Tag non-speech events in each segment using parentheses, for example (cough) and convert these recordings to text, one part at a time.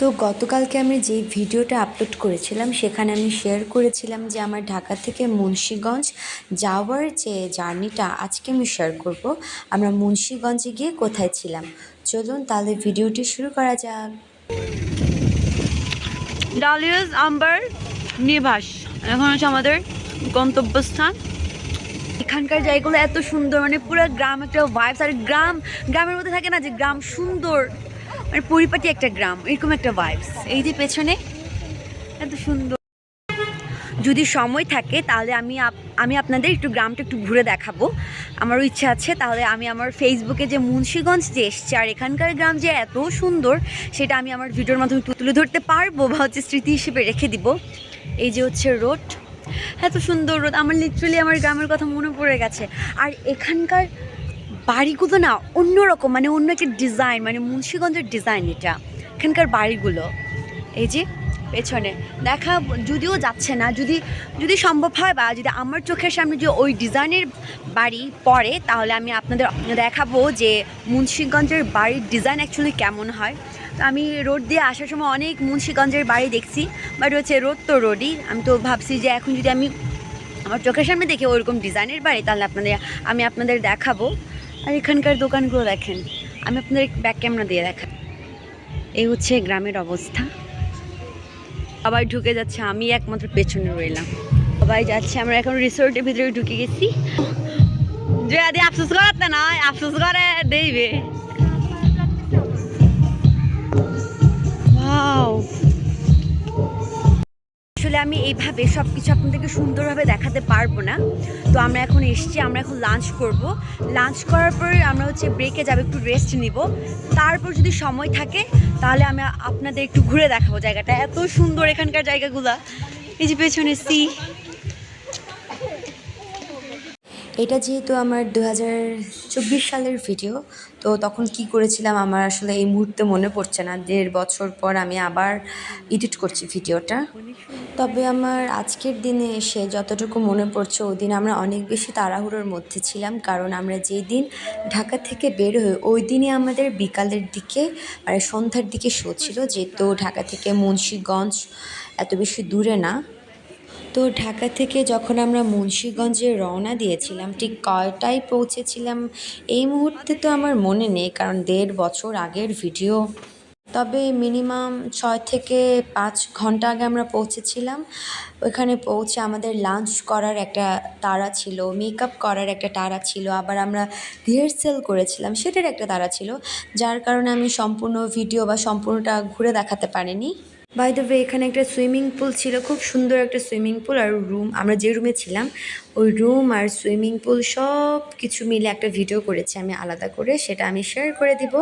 তো গতকালকে আমি যে ভিডিওটা আপলোড করেছিলাম, সেখানে আমি শেয়ার করেছিলাম যে আমার ঢাকা থেকে মুন্সীগঞ্জ যাওয়ার যে জার্নিটা আজকে আমি শেয়ার করব। আমরা মুন্সীগঞ্জে গিয়ে কোথায় ছিলাম? চলুন তাহলে ভিডিওটি শুরু করা যাক। ডালিয়াস, আম্বার নিভাস এখন হচ্ছে আমাদের গন্তব্যস্থান। এখানকার জায়গাগুলো এত সুন্দর মানে পুরো গ্রাম একটা ভাইবস আর গ্রাম, গ্রামের মধ্যে থাকে না যে গ্রাম সুন্দর? মানে পরিপাটি একটা গ্রাম, এরকম একটা ভাইবস এই যে পেছনে, এত সুন্দর। যদি সময় থাকে, তাহলে আমি আমি আপনাদের একটু গ্রামটা একটু ঘুরে দেখাবো। আমারও ইচ্ছা আছে, তাহলে আমি আমার ফেসবুকে যে মুন্সীগঞ্জ যে এসছে, আর এখানকার গ্রাম যে এত সুন্দর, সেটা আমি আমার ভিডিওর মাধ্যমে তুলে ধরতে পারব বা হচ্ছে স্মৃতি হিসেবে রেখে দিব। এই যে হচ্ছে রোড, এত সুন্দর রোড। আমার লিটারালি আমার গ্রামের কথা মনে পড়ে গেছে। আর এখানকার বাড়িগুলো না অন্যরকম মানে অন্য একটা ডিজাইন মানে মুন্সীগঞ্জের ডিজাইন এটা, এখানকার বাড়িগুলো। এই যে, পেছনে। দেখা, যদিও যাচ্ছে না, যদি যদি সম্ভব হয় বা যদি আমার চোখের সামনে যে ওই ডিজাইনের বাড়ি পড়ে, তাহলে আমি আপনাদের দেখাবো যে মুন্সীগঞ্জের বাড়ির ডিজাইন অ্যাকচুয়ালি কেমন হয়। তো আমি রোড দিয়ে আসার সময় অনেক মুন্সীগঞ্জের বাড়ি দেখছি, বাট হচ্ছে রোড তো রোডই। আমি তো ভাবছি যে এখন যদি আমি আমার চোখের সামনে দেখে ওরকম ডিজাইনের বাড়ি, তাহলে আপনাদের, আমি আপনাদের দেখাবো। আর এখানকার দোকানগুলো দেখেন। আমি আপনাদের ব্যাক ক্যামেরা দিয়ে দেখা এই হচ্ছে গ্রামের অবস্থা। সবাই ঢুকে যাচ্ছে, আমি একমাত্র পেছনে রইলাম। সবাই যাচ্ছে, আমরা এখন রিসোর্টের ভিতরে ঢুকে গেছি। যে আদি আফসোস করাতে না আফসোস করে, দেইবে। আসলে আমি এইভাবে সব কিছু আপনাদেরকে সুন্দরভাবে দেখাতে পারব না। তো আমরা এখন এসছি, আমরা এখন লাঞ্চ করব। লাঞ্চ করার পর আমরা হচ্ছে ব্রেকে যাব, একটু রেস্ট নিব। তারপর যদি সময় থাকে, তাহলে আমি আপনাদের একটু ঘুরে দেখাবো জায়গাটা। এত সুন্দর এখানকার জায়গাগুলা। এই যে পেছনে সি এটা যেহেতু আমার দু সালের ভিডিও তো তখন কি করেছিলাম আমার আসলে এই মুহূর্তে মনে পড়ছে না। দেড় বছর পর আমি আবার এডিট করছি ভিডিওটা তবে আমার আজকের দিনে এসে যতটুকু মনে পড়ছে, ওই দিন আমরা অনেক বেশি তাড়াহুড়োর মধ্যে ছিলাম। কারণ আমরা যেই দিন ঢাকা থেকে বের হই ওই দিনই আমাদের বিকালের দিকে মানে সন্ধ্যার দিকে শো ছিল। যেহেতু ঢাকা থেকে মুন্সীগঞ্জ এত বেশি দূরে না। তো ঢাকা থেকে যখন আমরা মুন্সীগঞ্জে রওনা দিয়েছিলাম, ঠিক কয়টায় পৌঁছেছিলাম, এই মুহূর্তে তো আমার মনে নেই। কারণ দেড় বছর আগের ভিডিও। তবে মিনিমাম ছয় থেকে পাঁচ ঘণ্টা আগে আমরা পৌঁছেছিলাম। ওইখানে পৌঁছে আমাদের লাঞ্চ করার একটা তারা ছিল, মেকআপ করার একটা তারা ছিল, আবার আমরা রিহার্সেল করেছিলাম, সেটার একটা তারা ছিল, যার কারণে আমি সম্পূর্ণ ভিডিও বা সম্পূর্ণটা ঘুরে দেখাতে পারিনি। বাই দ্য ওয়ে এখানে একটা সুইমিং পুল ছিল খুব সুন্দর একটা সুইমিং পুল আর রুম আমরা যে রুমে ছিলাম ওই রুম আর সুইমিং পুল সব কিছু মিলে একটা ভিডিও করেছি আমি আলাদা করে সেটা আমি শেয়ার করে দিব।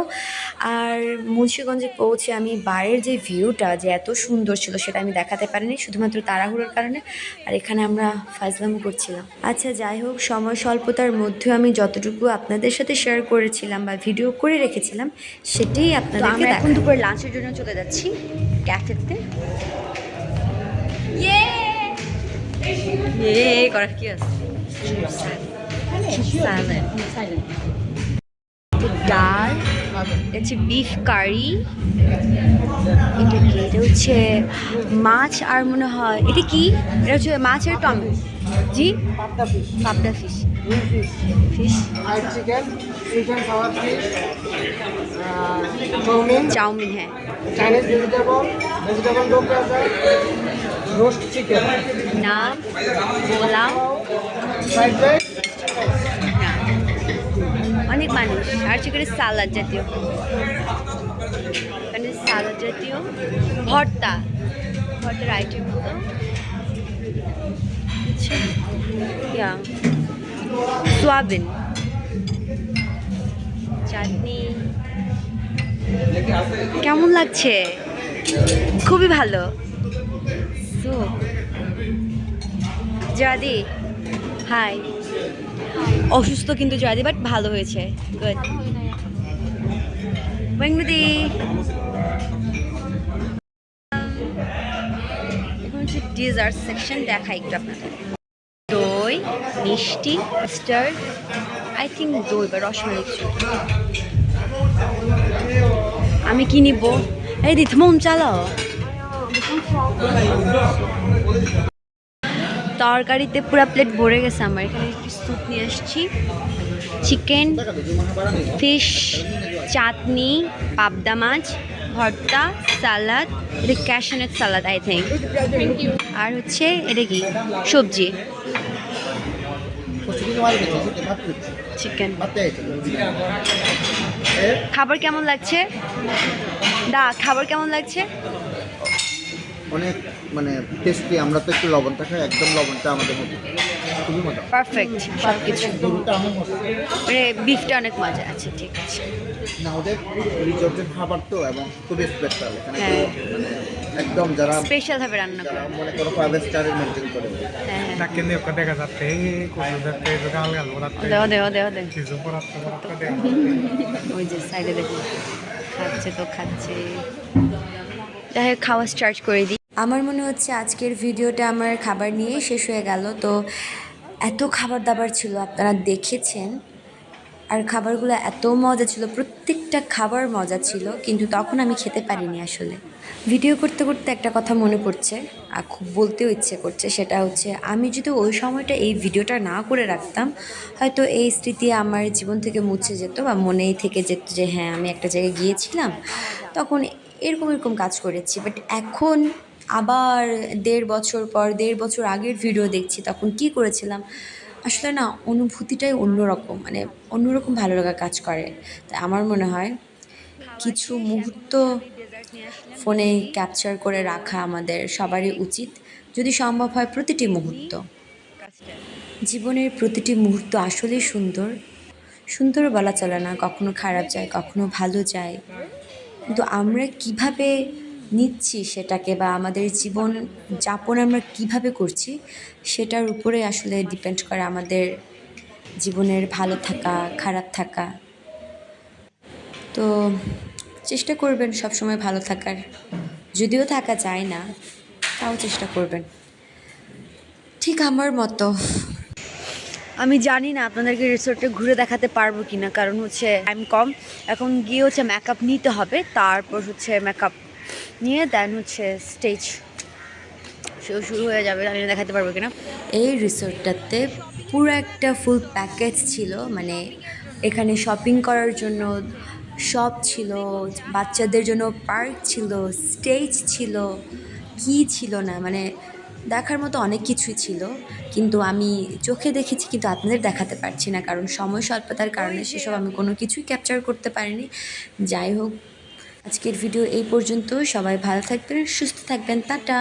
আর মুন্সীগঞ্জে পৌঁছে আমি বাইরের যে ভিউটা যে এত সুন্দর ছিল সেটা আমি দেখাতে পারিনি শুধুমাত্র তাড়াহুড়োর কারণে আর এখানে আমরা ফাজলাম করছিলাম। আচ্ছা যাই হোক সময় স্বল্পতার মধ্যেও আমি যতটুকু আপনাদের সাথে শেয়ার করেছিলাম বা ভিডিও করে রেখেছিলাম সেটাই তো আপনাদেরকে এখন দুপুরে লাঞ্চের জন্য চলে যাচ্ছি। ক্যাফেতে ইয়ে! করার কি আছে? ডাল হচ্ছে বিফ কারি এটা কি এটা হচ্ছে মাছ আর মনে হয় এটা কি? এটা হচ্ছে মাছের টমেটো। জি? পাবদা fish fish fried chicken, sweet fish, uh, chow chowmein হ্যাঁ Chinese vegetable, vegetable dough platter, roast chicken, নাম পোলাও fried rice, না অনেক মানুষ আর চিকেনের সালাদ জাতীয় এখানে সালাদ জাতীয় ভর্তা ভর্তার আইটেমগুলো আচ্ছা ইয়া সোয়াবিন চাটনি। কেমন লাগছে? খুবই ভালো। সুপ জাদি হাই অসুস্থ কিন্তু জয়াদি বাট ভালো হয়েছে। গুড বেঙ্গুদি এখন হচ্ছে ডিজার্ট সেকশন দেখাই একটু আপনাদের। দই মিষ্টি স্টার্ড আই থিঙ্ক দই বা রসমালাই কিছু। আমি কি নিব? এই দিত মন চালাও। তরকারিতে পুরা প্লেট ভরে গেছে আমার। এখানে একটু স্যুপ নিয়ে আসছি। চিকেন ফিশ চাটনি, পাবদা মাছ, ভর্তা, সালাদ। এটা ক্যাশনের সালাদ আই থিঙ্ক আর হচ্ছে এটা কি? সবজি। চিকেন খাবার কেমন লাগছে? দা খাবার কেমন লাগছে? অনেক মানে টেস্টি আমরা তো একটু লবণটা খাই একদম লবণটা আমাদের মধ্যে। খুবই মজা। পারফেক্ট সব কিছু বিফটা অনেক মজা আছে ঠিক আছে। না ওদের রিজর্টের খাবার তো এবং খুবই স্পেশাল এখানে হ্যাঁ। মানে একদম যারা স্পেশাল ভাবে রান্না করে। মনে ফাইভ স্টারের মেনটেন করে হ্যাঁ হ্যাঁ। নেপকা দেখা যাচ্ছে যাচ্ছে গাল গাল দেও দেও দেও দেও। কিছু (laughs) ওই যে সাইডে দেখুন খাচ্ছে তো খাচ্ছে। যাই হোক খাওয়া স্টার্ট করে দিই। আমার মনে হচ্ছে আজকের ভিডিওটা আমার খাবার নিয়ে শেষ হয়ে গেল। তো এত খাবার দাবার ছিল আপনারা দেখেছেন। আর খাবারগুলো এত মজা ছিল, প্রত্যেকটা খাবার মজা ছিল, কিন্তু তখন আমি খেতে পারিনি আসলে। ভিডিও করতে করতে একটা কথা মনে পড়ছে, আর খুব বলতেও ইচ্ছে করছে, সেটা হচ্ছে আমি যদি ওই সময়টা এই ভিডিওটা না করে রাখতাম, হয়তো এই স্মৃতি আমার জীবন থেকে মুছে যেত বা মনেই থেকে যেত যে হ্যাঁ আমি একটা জায়গায় গিয়েছিলাম, তখন এরকম এরকম কাজ করেছি। বাট এখন আবার দেড় বছর পর, দেড় বছর আগের ভিডিও দেখছি, তখন কি করেছিলাম? আসলে না, অনুভূতিটাই অন্যরকম মানে অন্যরকম ভালো লাগা কাজ করে। তাই আমার মনে হয় কিছু মুহূর্ত ফোনে ক্যাপচার করে রাখা আমাদের সবারই উচিত। যদি সম্ভব হয় প্রতিটি মুহূর্ত। জীবনের প্রতিটি মুহূর্ত আসলেই সুন্দর। সুন্দর বলা চলে না, কখনো খারাপ যায়, কখনো ভালো যায়। কিন্তু আমরা কীভাবে নিচ্ছি সেটাকে বা আমাদের জীবন যাপন আমরা কীভাবে করছি, সেটার উপরে আসলে ডিপেন্ড করে আমাদের জীবনের ভালো থাকা, খারাপ থাকা। তো চেষ্টা করবেন সবসময় ভালো থাকার। যদিও থাকা যায় না, তাও চেষ্টা করবেন। ঠিক আমার মতো। আমি জানি না আপনাদেরকে রিসোর্টে ঘুরে দেখাতে পারব কিনা, কারণ হচ্ছে টাইম কম। এখন গিয়ে হচ্ছে মেকআপ নিতে হবে, তারপর হচ্ছে মেকআপ নিয়ে দেন হচ্ছে স্টেজ শো শুরু হয়ে যাবে। না দেখাতে পারব কিনা? এই রিসোর্টটাতে পুরো একটা ফুল প্যাকেজ ছিল মানে এখানে শপিং করার জন্য শপ ছিল, বাচ্চাদের জন্য পার্ক ছিল স্টেজ ছিল, কি ছিল না মানে দেখার মতো অনেক কিছুই ছিল। কিন্তু আমি চোখে দেখেছি, কিন্তু আপনাদের দেখাতে পারছি না, কারণ সময় স্বল্পতার কারণে সেসব আমি কোনো কিছুই ক্যাপচার করতে পারিনি। যাই হোক আজকের ভিডিও এই পর্যন্ত। সবাই ভালো থাকবেন সুস্থ থাকবেন। টাটা।